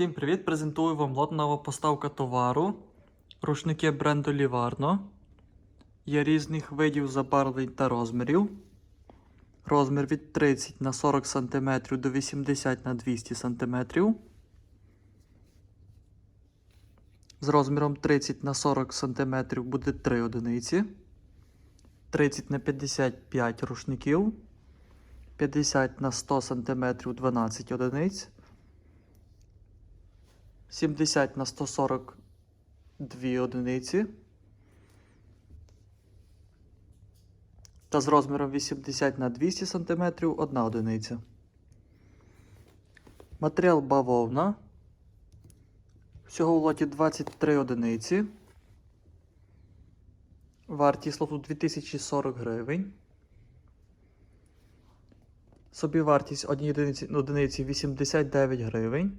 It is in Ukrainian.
Всім привіт! Презентую вам лотнова поставка товару. Рушники бренду Livarno. Є різних видів забарвлень та розмірів. Розмір від 30 на 40 см до 80 на 200 см. З розміром 30 на 40 см буде 3 одиниці. 30 на 55 рушників. 50 на 100 см 12 одиниць. 70 на 140 дві одиниці. Та з розміром 80 на 200 см одна одиниця. Матеріал бавовна. Всього в лоті 23 одиниці. Вартість лоту 2040 гривень. Собівартість однієї одиниці, одиниці 89 гривень.